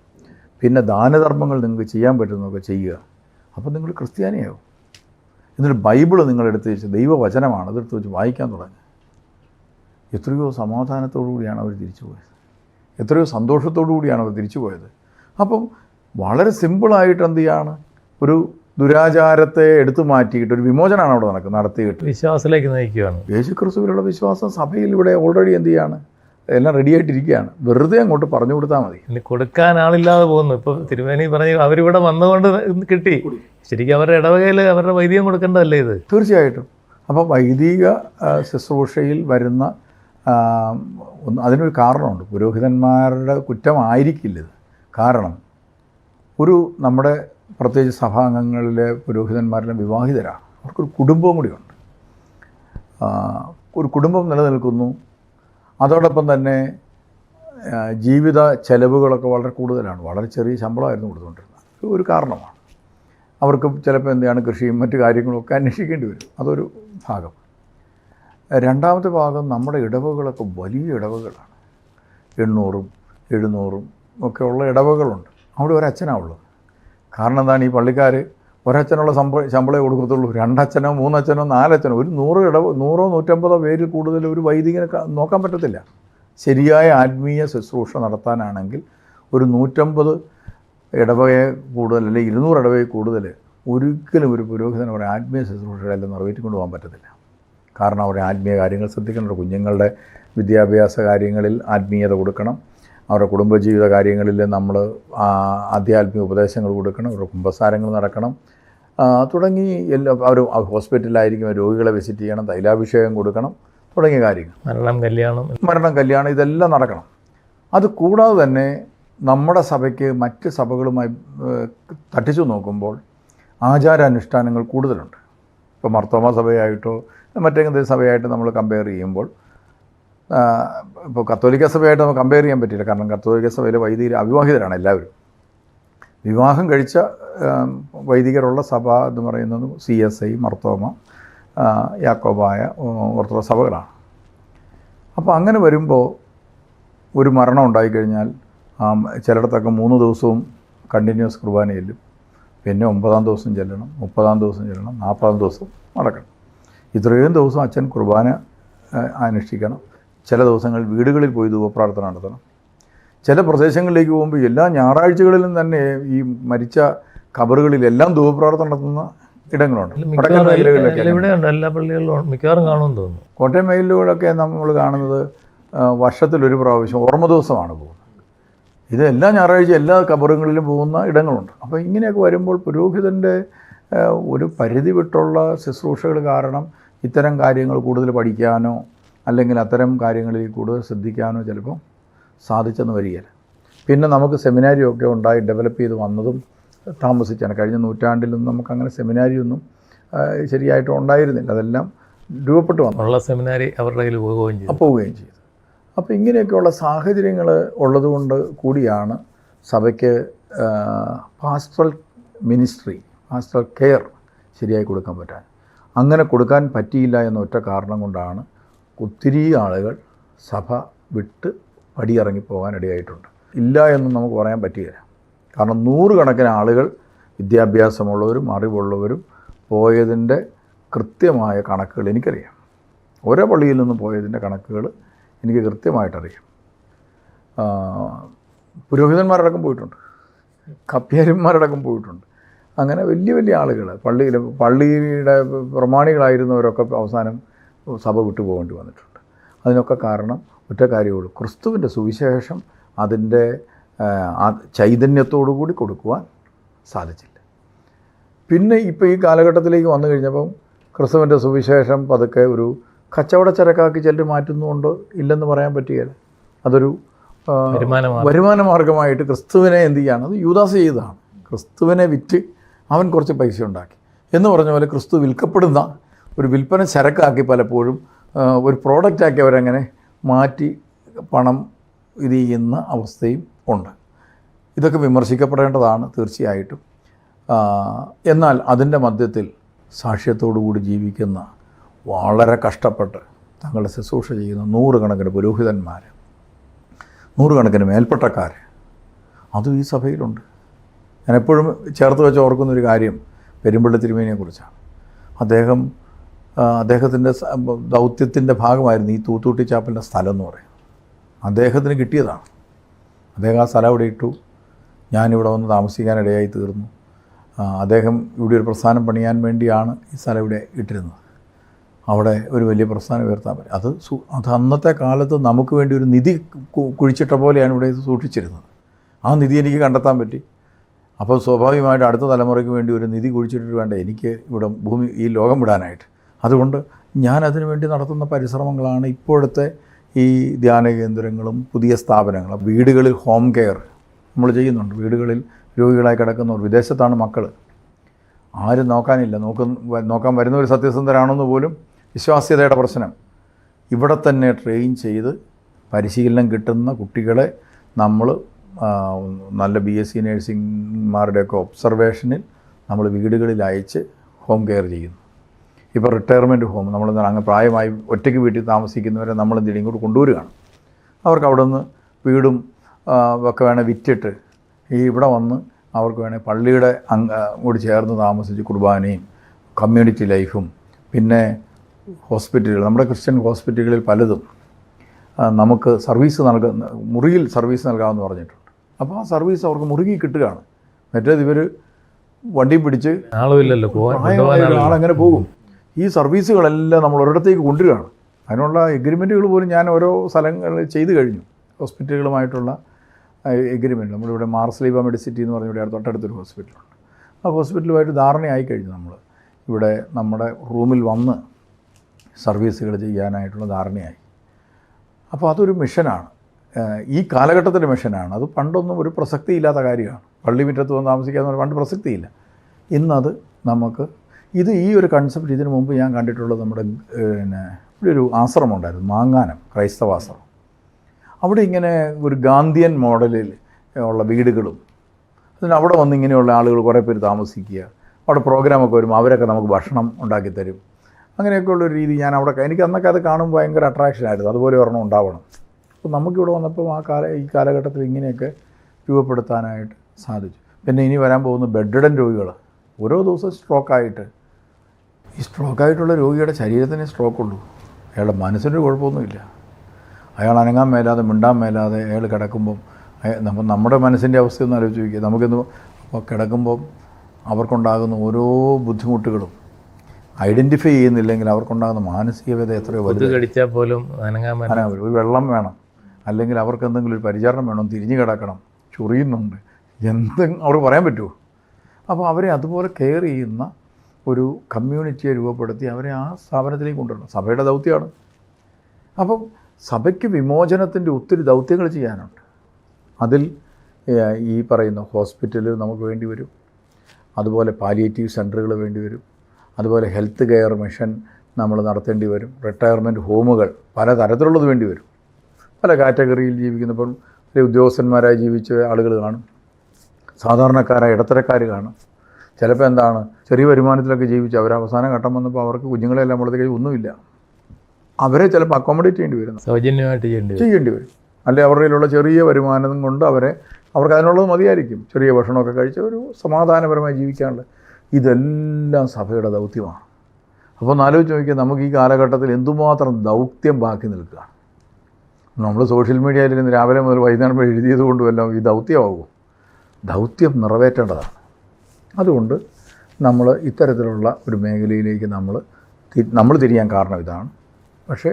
പിന്നെ ദാനധർമ്മങ്ങൾ നിങ്ങൾക്ക് ചെയ്യാൻ പറ്റുന്നതൊക്കെ ചെയ്യുക. അപ്പോൾ നിങ്ങൾ ക്രിസ്ത്യാനിയാവും. എന്നിട്ട് ബൈബിൾ നിങ്ങളെടുത്ത് വെച്ച് ദൈവവചനമാണ് അതെടുത്ത് വെച്ച് വായിക്കാൻ തുടങ്ങി. എത്രയോ സമാധാനത്തോടു കൂടിയാണ് അവർ തിരിച്ചു പോയത്. എത്രയോ സന്തോഷത്തോടു കൂടിയാണ് അവർ തിരിച്ചു പോയത്. അപ്പം വളരെ സിമ്പിളായിട്ട് എന്ത് ചെയ്യാണ്? ഒരു ദുരാചാരത്തെ എടുത്തു മാറ്റിയിട്ട് ഒരു വിമോചനമാണ് അവിടെ നടക്കുന്നത് നടത്തിയിട്ട്. വിശ്വാസത്തിലേക്ക് നയിക്കുകയാണ്. യേശു ക്രിസ്തുവിലുള്ള വിശ്വാസം സഭയിൽ ഇവിടെ ഓൾറെഡി എന്ത് ചെയ്യാണ്? എല്ലാം റെഡി ആയിട്ടിരിക്കുകയാണ്. വെറുതെ അങ്ങോട്ട് പറഞ്ഞു കൊടുത്താൽ മതി. ഇനി കൊടുക്കാൻ ആളില്ലാതെ പോകുന്നു. ഇപ്പൊ തിരുവേനി പറഞ്ഞു അവരിവിടെ വന്നുകൊണ്ട് കിട്ടി. ശരിക്കും അവരുടെ ഇടവകയിൽ അവരുടെ വൈദികം കൊടുക്കേണ്ടതല്ലേ ഇത്? തീർച്ചയായിട്ടും. അപ്പോൾ വൈദിക ശുശ്രൂഷയിൽ വരുന്ന ഒന്ന് അതിനൊരു കാരണമുണ്ട്. പുരോഹിതന്മാരുടെ കുറ്റമായിരിക്കില്ല ഇത്. കാരണം ഒരു നമ്മുടെ പ്രത്യേകിച്ച് സഭാംഗങ്ങളിലെ പുരോഹിതന്മാരെല്ലാം വിവാഹിതരാണ്. അവർക്കൊരു കുടുംബവും കൂടിയുണ്ട്. ഒരു കുടുംബം നിലനിൽക്കുന്നു. അതോടൊപ്പം തന്നെ ജീവിത ചെലവുകളൊക്കെ വളരെ കൂടുതലാണ്. വളരെ ചെറിയ ശമ്പളമായിരുന്നു കൊടുത്തുകൊണ്ടിരുന്നത്. ഒരു കാരണമാണ്. അവർക്ക് ചിലപ്പോൾ എന്താണ് കൃഷിയും മറ്റു കാര്യങ്ങളൊക്കെ അന്വേഷിക്കേണ്ടി വരും. അതൊരു ഭാഗം. രണ്ടാമത്തെ ഭാഗം നമ്മുടെ ഇടവുകളൊക്കെ വലിയ ഇടവുകളാണ്. എണ്ണൂറും എഴുന്നൂറും ഒക്കെ ഉള്ള ഇടവകളുണ്ട്. അവിടെ അച്ഛനാണ് ഉള്ളത്. കാരണം എന്താണ് ഈ പള്ളിക്കാർ ഒരച്ഛനുള്ള ശമ്പ ശമ്പളമേ കൊടുക്കത്തുള്ളൂ. രണ്ടച്ഛനോ മൂന്നച്ഛനോ നാലച്ഛനോ ഒരു നൂറ് ഇട നൂറോ നൂറ്റമ്പതോ പേരിൽ കൂടുതൽ ഒരു വൈദികനെ നോക്കാൻ പറ്റത്തില്ല. ശരിയായ ആത്മീയ ശുശ്രൂഷ നടത്താനാണെങ്കിൽ ഒരു നൂറ്റമ്പത് ഇടവകയെ കൂടുതൽ അല്ലെങ്കിൽ ഇരുന്നൂറ് ഇടവകയെ കൂടുതൽ ഒരിക്കലും ഒരു പുരോഹിതന് ഒരു ആത്മീയ ശുശ്രൂഷകളെല്ലാം നിറവേറ്റിക്കൊണ്ട് പോകാൻ പറ്റത്തില്ല. കാരണം അവരെ ആത്മീയ കാര്യങ്ങൾ ശ്രദ്ധിക്കണം കുഞ്ഞുങ്ങളുടെ വിദ്യാഭ്യാസ കാര്യങ്ങളിൽ ആത്മീയത കൊടുക്കണം. അവരുടെ കുടുംബജീവിത കാര്യങ്ങളിൽ നമ്മൾ ആധ്യാത്മിക ഉപദേശങ്ങൾ കൊടുക്കണം അവരുടെ കുംഭസാരങ്ങൾ നടക്കണം. തുടങ്ങി എല്ലാ അവർ ഹോസ്പിറ്റലിലായിരിക്കും രോഗികളെ വിസിറ്റ് ചെയ്യണം തൈലാഭിഷേകം കൊടുക്കണം തുടങ്ങിയ കാര്യങ്ങൾ. മരണം കല്യാണം. മരണം കല്യാണം ഇതെല്ലാം നടക്കണം. അത് കൂടാതെ തന്നെ നമ്മുടെ സഭയ്ക്ക് മറ്റ് സഭകളുമായി തട്ടിച്ചു നോക്കുമ്പോൾ ആചാരാനുഷ്ഠാനങ്ങൾ കൂടുതലുണ്ട്. ഇപ്പോൾ മർത്തോമ സഭയായിട്ടോ മറ്റേതെങ്കിലും സഭയായിട്ട് നമ്മൾ കമ്പയർ ചെയ്യുമ്പോൾ ഇപ്പോൾ കത്തോലിക്ക സഭയായിട്ട് നമുക്ക് കമ്പയർ ചെയ്യാൻ പറ്റില്ല കാരണം കത്തോലിക്ക സഭയിലെ വൈദികർ അവിവാഹിതരാണ് എല്ലാവരും. വിവാഹം കഴിച്ച വൈദികരുള്ള സഭ എന്ന് പറയുന്നത് C S I Marthoma Yakobaya orthodox സഭകളാണ്. അപ്പോൾ അങ്ങനെ വരുമ്പോൾ ഒരു മരണം ഉണ്ടായിക്കഴിഞ്ഞാൽ ചിലയിടത്തൊക്കെ മൂന്ന് ദിവസവും കണ്ടിന്യൂസ് കുർബാന ചെല്ലും പിന്നെ ഒമ്പതാം ദിവസം ചെല്ലണം മുപ്പതാം ദിവസം ചെല്ലണം നാൽപ്പതാം ദിവസം നടക്കണം. ഇത്രയും ദിവസം അച്ഛൻ കുർബാന അനുഷ്ഠിക്കണം. ചില ദിവസങ്ങളിൽ വീടുകളിൽ പോയി ധൂപപ്രാർത്ഥന നടത്തണം. ചില പ്രദേശങ്ങളിലേക്ക് പോകുമ്പോൾ എല്ലാ ഞായറാഴ്ചകളിലും തന്നെ ഈ മരിച്ച കബറുകളിലെല്ലാം ധൂപപ്രാർത്ഥന നടത്തുന്ന ഇടങ്ങളുണ്ട്. വടക്കൻ മേഖലകളിലൊക്കെ എല്ലാ- പള്ളികളിലും. മിക്കവാറും കാണുമെന്ന് തോന്നുന്നു. കോട്ടയം മേഖലകളിലൊക്കെ നമ്മൾ കാണുന്നത് വർഷത്തിലൊരു പ്രാവശ്യം ഓർമ്മ ദിവസമാണ് പോകുന്നത്. ഇത് എല്ലാ ഞായറാഴ്ച എല്ലാ കബറുകളിലും പോകുന്ന ഇടങ്ങളുണ്ട്. അപ്പോൾ ഇങ്ങനെയൊക്കെ വരുമ്പോൾ പുരോഹിതന്റെ ഒരു പരിധി വിട്ടുള്ള ശുശ്രൂഷകൾ കാരണം ഇത്തരം കാര്യങ്ങൾ കൂടുതൽ പഠിക്കാനോ അല്ലെങ്കിൽ അത്തരം കാര്യങ്ങളിൽ കൂടുതൽ ശ്രദ്ധിക്കാനോ ചിലപ്പോൾ സാധിച്ചെന്ന് വരികയില്ല. പിന്നെ നമുക്ക് സെമിനാരിയൊക്കെ ഉണ്ടായി ഡെവലപ്പ് ചെയ്ത് വന്നതും താമസിച്ചാണ്. കഴിഞ്ഞ നൂറ്റാണ്ടിലൊന്നും നമുക്ക് അങ്ങനെ സെമിനാരിയൊന്നും ശരിയായിട്ട് ഉണ്ടായിരുന്നില്ല. അതെല്ലാം രൂപപ്പെട്ടു വന്നു. ഉള്ള സെമിനാരി അവരുടെ കയ്യിൽ പോവുകയും ചെയ്തു. പോവുകയും ചെയ്തു. അപ്പോൾ ഇങ്ങനെയൊക്കെയുള്ള സാഹചര്യങ്ങൾ ഉള്ളതുകൊണ്ട് കൂടിയാണ് സഭയ്ക്ക് പാസ്റ്ററൽ മിനിസ്ട്രി പാസ്റ്ററൽ കെയർ ശരിയായി കൊടുക്കാൻ പറ്റാൻ. അങ്ങനെ കൊടുക്കാൻ പറ്റിയില്ല എന്ന ഒറ്റ കാരണം കൊണ്ടാണ് ഒത്തിരി ആളുകൾ സഭ വിട്ട് പടിയിറങ്ങി പോകാൻ ഇടയായിട്ടുണ്ട്. ഇല്ല എന്ന് നമുക്ക് പറയാൻ പറ്റുകയില്ല കാരണം നൂറുകണക്കിന് ആളുകൾ വിദ്യാഭ്യാസമുള്ളവരും അറിവുള്ളവരും പോയതിന്റെ കൃത്യമായ കണക്കുകൾ എനിക്കറിയാം. ഓരോ പള്ളിയിൽ നിന്നും പോയതിന്റെ കണക്കുകൾ എനിക്ക് കൃത്യമായിട്ടറിയാം. പുരോഹിതന്മാരടക്കം പോയിട്ടുണ്ട്. കപ്പ്യാരന്മാരടക്കം പോയിട്ടുണ്ട്. അങ്ങനെ വലിയ വലിയ ആളുകൾ പള്ളിയിൽ പള്ളിയുടെ പ്രമാണികളായിരുന്നവരൊക്കെ അവസാനം സഭ വിട്ടു പോകേണ്ടി വന്നിട്ടുണ്ട്. അതിനൊക്കെ കാരണം ഒറ്റ കാര്യമുള്ളൂ. ക്രിസ്തുവിന്റെ സുവിശേഷം അതിന്റെ ചൈതന്യത്തോടു കൂടി കൊടുക്കുവാൻ സാധിച്ചില്ല. പിന്നെ ഇപ്പോൾ ഈ കാലഘട്ടത്തിലേക്ക് വന്നു കഴിഞ്ഞപ്പം ക്രിസ്തുവിന്റെ സുവിശേഷം പതുക്കെ ഒരു കച്ചവടച്ചരക്കാക്കി ചിലർ മാറ്റുന്നുണ്ടോ ഇല്ലെന്ന് പറയാൻ പറ്റുകയില്ല. അതൊരു വരുമാന മാർഗമായിട്ട് ക്രിസ്തുവിനെ എന്ത് ചെയ്യാണ്? അത് യൂദാസ് ചെയ്തതാണ്. ക്രിസ്തുവിനെ വിറ്റ് അവൻ കുറച്ച് പൈസ ഉണ്ടാക്കി. എന്ന് പറഞ്ഞ പോലെ ക്രിസ്തു വിൽക്കപ്പെടുന്ന ഒരു വിൽപ്പന ചരക്കാക്കി പലപ്പോഴും ഒരു പ്രോഡക്റ്റാക്കി അവരങ്ങനെ മാറ്റി പണം ഇത് ചെയ്യുന്ന അവസ്ഥയും ഉണ്ട്. ഇതൊക്കെ വിമർശിക്കപ്പെടേണ്ടതാണ് തീർച്ചയായിട്ടും. എന്നാൽ അതിന്റെ മധ്യത്തിൽ സാക്ഷ്യത്തോടു കൂടി ജീവിക്കുന്ന വളരെ കഷ്ടപ്പെട്ട് തങ്ങളുടെ ശുശ്രൂഷ ചെയ്യുന്ന നൂറുകണക്കിന് പുരോഹിതന്മാർ നൂറുകണക്കിന് മേൽപ്പെട്ടക്കാർ അതും ഈ സഭയിലുണ്ട്. ഞാൻ എപ്പോഴും ചേർത്ത് വെച്ച് ഓർക്കുന്നൊരു കാര്യം പെരുമ്പള്ളി തിരുമേനിയെക്കുറിച്ചാണ്. അദ്ദേഹം അദ്ദേഹത്തിന്റെ ദൗത്യത്തിന്റെ ഭാഗമായിരുന്നു ഈ തൂത്തൂട്ടി ചാപ്പലിന്റെ സ്ഥലം എന്ന് പറയുന്നത്. അദ്ദേഹത്തിന് കിട്ടിയതാണ്. അദ്ദേഹം ആ സ്ഥലം അവിടെ ഇട്ടു. ഞാനിവിടെ വന്ന് താമസിക്കാനിടയായി തീർന്നു. അദ്ദേഹം ഇവിടെ ഒരു പ്രസ്ഥാനം പണിയാൻ വേണ്ടിയാണ് ഈ സ്ഥലം ഇവിടെ ഇട്ടിരുന്നത്. അവിടെ ഒരു വലിയ പ്രസ്ഥാനം ഉയർത്താൻ പറ്റും. അത് സു- അത് അന്നത്തെ കാലത്ത് നമുക്ക് വേണ്ടി ഒരു നിധി കുഴിച്ചിട്ട പോലെയാണ് ഇവിടെ സൂക്ഷിച്ചിരുന്നത്. ആ നിധി എനിക്ക് കണ്ടെത്താൻ പറ്റി. അപ്പോൾ സ്വാഭാവികമായിട്ട് അടുത്ത തലമുറയ്ക്ക് വേണ്ടി ഒരു നിധി കുഴിച്ചിട്ടിട്ട് വേണ്ട. എനിക്ക് ഇവിടെ ഭൂമി ഈ ലോകം വിടാനായിട്ട്. അതുകൊണ്ട് ഞാൻ അതിനു വേണ്ടി നടത്തുന്ന പരിശ്രമങ്ങളാണ് ഇപ്പോഴത്തെ ഈ ധ്യാന കേന്ദ്രങ്ങളും പുതിയ സ്ഥാപനങ്ങളും. വീടുകളിൽ ഹോം കെയർ നമ്മൾ ചെയ്യുന്നുണ്ട്. വീടുകളിൽ രോഗികളായി കിടക്കുന്നവർ വിദേശത്താണ് മക്കൾ ആരും നോക്കാനില്ല. നോക്കുന്ന നോക്കാൻ വരുന്നവർ സത്യസന്ധരാണെന്ന് പോലും വിശ്വാസ്യതയുടെ പ്രശ്നം. ഇവിടെ തന്നെ ട്രെയിൻ ചെയ്ത് പരിശീലനം കിട്ടുന്ന കുട്ടികളെ നമ്മൾ നല്ല ബി എസ് സി നേഴ്സിംഗ്മാരുടെയൊക്കെ ഒബ്സർവേഷനിൽ നമ്മൾ വീടുകളിൽ അയച്ച് ഹോം കെയർ ചെയ്യുന്നു. ഇപ്പോൾ റിട്ടയർമെന്റ് ഹോം നമ്മൾ അങ്ങ് പ്രായമായി ഒറ്റയ്ക്ക് വീട്ടിൽ താമസിക്കുന്നവരെ നമ്മൾ എന്തെങ്കിലും ഇങ്ങോട്ട് കൊണ്ടുവരികയാണ്. അവർക്ക് അവിടെ നിന്ന് വീടും ഒക്കെ വേണേൽ വിറ്റിട്ട് ഈ ഇവിടെ വന്ന് അവർക്ക് വേണേൽ പള്ളിയുടെ അംഗ കൂടി ചേർന്ന് താമസിച്ച് കുർബാനയും കമ്മ്യൂണിറ്റി ലൈഫും പിന്നെ ഹോസ്പിറ്റലുകൾ നമ്മുടെ ക്രിസ്ത്യൻ ഹോസ്പിറ്റലുകളിൽ പലതും നമുക്ക് സർവീസ് നൽകുന്ന മുറിയിൽ സർവീസ് നൽകാമെന്ന് പറഞ്ഞിട്ടുണ്ട്. അപ്പോൾ ആ സർവീസ് അവർക്ക് മുറുകി കിട്ടുകയാണ്. മറ്റേത് ഇവർ വണ്ടി പിടിച്ച് ആളുമില്ലല്ലോ ഒരാളെങ്ങനെ പോകും. ഈ സർവീസുകളെല്ലാം നമ്മൾ ഒരിടത്തേക്ക് കൊണ്ടുവരികയാണ്. അതിനുള്ള എഗ്രിമെന്റുകൾ പോലും ഞാൻ ഓരോ സ്ഥലങ്ങളിൽ ചെയ്തു കഴിഞ്ഞു. ഹോസ്പിറ്റലുകളുമായിട്ടുള്ള എഗ്രിമെന്റ് നമ്മളിവിടെ മാർസ്ലീബ മെഡിസിറ്റി എന്ന് പറഞ്ഞ ഇവിടെ തൊട്ടടുത്തൊരു ഹോസ്പിറ്റലുണ്ട്. ആ ഹോസ്പിറ്റലുമായിട്ട് ധാരണയായി കഴിഞ്ഞു നമ്മൾ. ഇവിടെ നമ്മുടെ റൂമിൽ വന്ന് സർവീസുകൾ ചെയ്യാനായിട്ടുള്ള ധാരണയായി. അപ്പോൾ അതൊരു മിഷനാണ്. ഈ കാലഘട്ടത്തിന്റെ മിഷനാണ്. അത് പണ്ടൊന്നും ഒരു പ്രസക്തിയില്ലാത്ത കാര്യമാണ്. പള്ളി മുറ്റത്ത് വന്ന് താമസിക്കാന്ന് പറഞ്ഞാൽ പണ്ട് പ്രസക്തിയില്ല. ഇന്നത് നമുക്ക് ഇത് ഈ ഒരു കൺസെപ്റ്റ് ഇതിനു മുമ്പ് ഞാൻ കണ്ടിട്ടുള്ളത് നമ്മുടെ പിന്നെ ഇവിടെ ഒരു ആശ്രമം ഉണ്ടായിരുന്നു മാങ്ങാനം ക്രൈസ്തവാശ്രമം അവിടെ ഇങ്ങനെ ഒരു ഗാന്ധിയൻ മോഡലിൽ ഉള്ള വീടുകളും അതിന് അവിടെ വന്ന് ഇങ്ങനെയുള്ള ആളുകൾ കുറേ പേര് താമസിക്കുക അവിടെ പ്രോഗ്രാമൊക്കെ വരും അവരൊക്കെ നമുക്ക് ഭക്ഷണം ഉണ്ടാക്കി തരും. അങ്ങനെയൊക്കെയുള്ള ഒരു രീതി ഞാൻ അവിടെ എനിക്ക് അന്നൊക്കെ അത് കാണുമ്പോൾ ഭയങ്കര അട്രാക്ഷൻ ആയിരുന്നു അതുപോലെ ഒരെണ്ണം ഉണ്ടാവണം. അപ്പോൾ നമുക്കിവിടെ വന്നപ്പോൾ ആ കാല ഈ കാലഘട്ടത്തിൽ ഇങ്ങനെയൊക്കെ രൂപപ്പെടുത്താനായിട്ട് സാധിച്ചു. പിന്നെ ഇനി വരാൻ പോകുന്ന ബെഡ്ഡൻ രോഗികൾ ഓരോ ദിവസം സ്ട്രോക്കായിട്ട് ഈ സ്ട്രോക്കായിട്ടുള്ള രോഗിയുടെ ശരീരത്തിന് സ്ട്രോക്കുള്ളൂ. അയാളുടെ മനസ്സിനൊരു കുഴപ്പമൊന്നുമില്ല. അയാൾ അനങ്ങാൻ മേലാതെ മിണ്ടാൻ മേലാതെ അയാൾ കിടക്കുമ്പം നമ്മൾ നമ്മ നമ്മുടെ മനസ്സിന്റെ അവസ്ഥയൊന്നും ആലോചിച്ച് നോക്കിയാൽ നമുക്കിന്ന് അപ്പോൾ കിടക്കുമ്പം അവർക്കുണ്ടാകുന്ന ഓരോ ബുദ്ധിമുട്ടുകളും ഐഡന്റിഫൈ ചെയ്യുന്നില്ലെങ്കിൽ അവർക്കുണ്ടാകുന്ന മാനസിക വ്യത എത്രയോ വലുത് പോലും ഒരു വെള്ളം വേണം. അല്ലെങ്കിൽ അവർക്ക് എന്തെങ്കിലും ഒരു പരിചരണം വേണം. തിരിഞ്ഞു കിടക്കണം. ചൊറിയുന്നുണ്ട്. എന്തെങ്കിലും അവർ പറയാൻ പറ്റുമോ? അപ്പോൾ അവരെ അതുപോലെ കെയർ ചെയ്യുന്ന ഒരു കമ്മ്യൂണിറ്റിയെ രൂപപ്പെടുത്തി അവരെ ആ സ്ഥാപനത്തിലേക്ക് കൊണ്ടുവരണം. സഭയുടെ ദൗത്യമാണ്. അപ്പം സഭയ്ക്ക് വിമോചനത്തിന്റെ ഒത്തിരി ദൗത്യങ്ങൾ ചെയ്യാനുണ്ട്. അതിൽ ഈ പറയുന്ന ഹോസ്പിറ്റൽ നമുക്ക് വേണ്ടി വരും. അതുപോലെ പാലിയേറ്റീവ് സെന്ററുകൾ വേണ്ടി വരും. അതുപോലെ ഹെൽത്ത് കെയർ മിഷൻ നമ്മൾ നടത്തേണ്ടി വരും. റിട്ടയർമെന്റ് ഹോമുകൾ പല തരത്തിലുള്ളത് വേണ്ടി വരും. പല കാറ്റഗറിയിൽ ജീവിക്കുന്നപ്പോൾ ഉദ്യോഗസ്ഥന്മാരായി ജീവിച്ച ആളുകൾ കാണും. സാധാരണക്കാരായ ഇടത്തരക്കാർ കാണും. ചിലപ്പോൾ എന്താണ് ചെറിയ വരുമാനത്തിലൊക്കെ ജീവിച്ച് അവർ അവസാന ഘട്ടം വന്നപ്പോൾ അവർക്ക് കുഞ്ഞുങ്ങളെല്ലാം വളർത്തി ഒന്നുമില്ല. അവരെ ചിലപ്പോൾ അക്കോമഡേറ്റ് ചെയ്യേണ്ടി വരും സൗജന്യമായിട്ട് ചെയ്യേണ്ടി ചെയ്യേണ്ടി വരും. അല്ലെ അവരുടെ കയ്യിലുള്ള ചെറിയ വരുമാനം കൊണ്ട് അവരെ അവർക്ക് അതിനുള്ളത് മതിയായിരിക്കും. ചെറിയ ഭക്ഷണമൊക്കെ കഴിച്ച് ഒരു സമാധാനപരമായി ജീവിക്കാനുള്ള. ഇതെല്ലാം സഭയുടെ ദൗത്യമാണ്. അപ്പോൾ ആലോചിച്ച് നോക്കിയാൽ നമുക്ക് ഈ കാലഘട്ടത്തിൽ എന്തുമാത്രം ദൗത്യം ബാക്കി നിൽക്കുക. നമ്മൾ സോഷ്യൽ മീഡിയയിൽ ഇന്ന് രാവിലെ മുതൽ വൈകുന്നേരം എഴുതിയത് കൊണ്ടുമെല്ലാം ഈ ദൗത്യമാകും. ദൗത്യം നിറവേറ്റേണ്ടതാണ്. അതുകൊണ്ട് നമ്മൾ ഇത്തരത്തിലുള്ള ഒരു മേഖലയിലേക്ക് നമ്മൾ നമ്മൾ തിരിയാൻ കാരണം ഇതാണ്. പക്ഷേ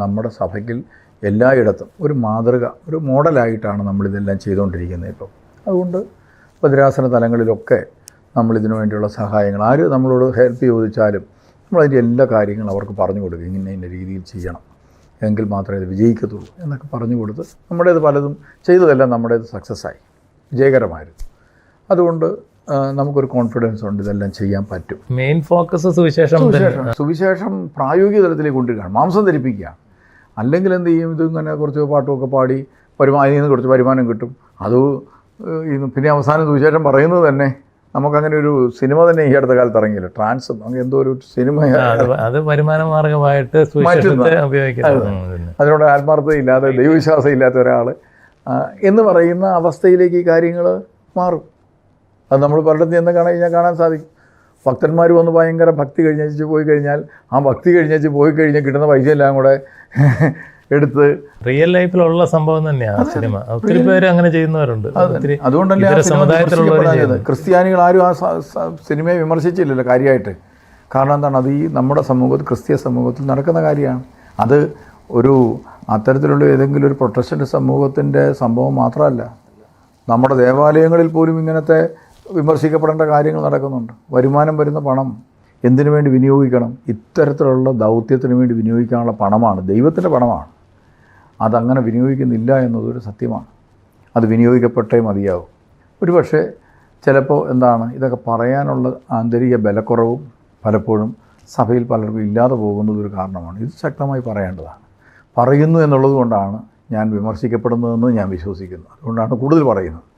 നമ്മുടെ സഭയ്ക്കിൽ എല്ലായിടത്തും ഒരു മാതൃക ഒരു മോഡലായിട്ടാണ് നമ്മളിതെല്ലാം ചെയ്തുകൊണ്ടിരിക്കുന്നത് ഇപ്പം. അതുകൊണ്ട് ഭദ്രാസന തലങ്ങളിലൊക്കെ നമ്മളിതിനു വേണ്ടിയുള്ള സഹായങ്ങൾ ആര് നമ്മളോട് ഹെൽപ്പ് ചോദിച്ചാലും നമ്മളതിന്റെ എല്ലാ കാര്യങ്ങളും അവർക്ക് പറഞ്ഞു കൊടുക്കുക. ഇങ്ങനെ ഇന്ന രീതിയിൽ ചെയ്യണം. എങ്കിൽ മാത്രമേ ഇത് വിജയിക്കത്തുള്ളൂ എന്നൊക്കെ പറഞ്ഞു കൊടുത്ത് നമ്മുടേത് പലതും ചെയ്തതെല്ലാം നമ്മുടേത് സക്സസ്സായി വിജയകരമായിരുന്നു. അതുകൊണ്ട് നമുക്കൊരു കോൺഫിഡൻസ് ഉണ്ട് ഇതെല്ലാം ചെയ്യാൻ പറ്റും. മെയിൻ ഫോക്കസ് സുവിശേഷം സുവിശേഷം. പ്രായോഗിക തലത്തിലേക്ക് കൊണ്ടുവരികയാണ് മാംസം ധരിപ്പിക്കുക. അല്ലെങ്കിൽ എന്ത് ചെയ്യും? ഇത് ഇങ്ങനെ കുറച്ച് പാട്ടുമൊക്കെ പാടി വരുമാനം അതിൽ നിന്ന് കുറച്ച് വരുമാനം കിട്ടും. അത് പിന്നെ അവസാനം സുവിശേഷം പറയുന്നത് തന്നെ നമുക്കങ്ങനെ ഒരു സിനിമ തന്നെ ഈ അടുത്ത കാലത്ത് ഇറങ്ങിയില്ല. ട്രാൻസ് അങ്ങനെ എന്തോ ഒരു സിനിമ. അത് വരുമാന മാർഗമായിട്ട് സുവിശേഷത്തെ ആത്മാർത്ഥത ഇല്ലാതെ. അതിനോട് ദൈവവിശ്വാസം ഇല്ലാത്ത ഒരാൾ എന്ന് പറയുന്ന അവസ്ഥയിലേക്ക് ഈ കാര്യങ്ങൾ മാറും. അത് നമ്മൾ പലയിടത്ത് എന്ന് കാണാൻ കഴിഞ്ഞാൽ കാണാൻ സാധിക്കും. ഭക്തന്മാർ വന്ന് ഭയങ്കര ഭക്തി കഴിഞ്ഞേച്ച് പോയി കഴിഞ്ഞാൽ ആ ഭക്തി കഴിഞ്ഞേച്ച് പോയി കഴിഞ്ഞാൽ കിട്ടുന്ന പൈസ എല്ലാം കൂടെ എടുത്ത് റിയൽ ലൈഫിലുള്ള സംഭവം തന്നെയാണ് സിനിമ. ഒത്തിരി പേര് അങ്ങനെ ചെയ്യുന്നവരുണ്ട്. അതുകൊണ്ടല്ലേ ക്രിസ്ത്യാനികൾ ആരും ആ സിനിമയെ വിമർശിച്ചില്ലല്ലോ കാര്യമായിട്ട് കാരണം എന്താണ്? അത് ഈ നമ്മുടെ സമൂഹത്തിൽ ക്രിസ്തീയ സമൂഹത്തിൽ നടക്കുന്ന കാര്യമാണ്. അത് ഒരു അത്തരത്തിലുള്ള ഏതെങ്കിലും ഒരു പ്രൊട്ടസ്റ്റന്റ് സമൂഹത്തിന്റെ സംഭവം മാത്രമല്ല. നമ്മുടെ ദേവാലയങ്ങളിൽ പോലും ഇങ്ങനത്തെ വിമർശിക്കപ്പെടേണ്ട കാര്യങ്ങൾ നടക്കുന്നുണ്ട്. വരുമാനം വരുന്ന പണം എന്തിനു വേണ്ടി വിനിയോഗിക്കണം? ഇത്തരത്തിലുള്ള ദൗത്യത്തിന് വേണ്ടി വിനിയോഗിക്കാനുള്ള പണമാണ് ദൈവത്തിന്റെ പണമാണ്. അതങ്ങനെ വിനിയോഗിക്കുന്നില്ല എന്നതൊരു സത്യമാണ്. അത് വിനിയോഗിക്കപ്പെട്ടേ മതിയാവും. ഒരുപക്ഷെ ചിലപ്പോൾ എന്താണ് ഇതൊക്കെ പറയാനുള്ള ആന്തരിക ബലക്കുറവും പലപ്പോഴും സഭയിൽ പലർക്കും ഇല്ലാതെ പോകുന്നത് ഒരു കാരണമാണ്. ഇത് ശക്തമായി പറയേണ്ടതാണ്. പറയുന്നു എന്നുള്ളത് കൊണ്ടാണ് ഞാൻ വിമർശിക്കപ്പെടുന്നതെന്ന് ഞാൻ വിശ്വസിക്കുന്നു. അതുകൊണ്ടാണ് കൂടുതൽ പറയുന്നത്.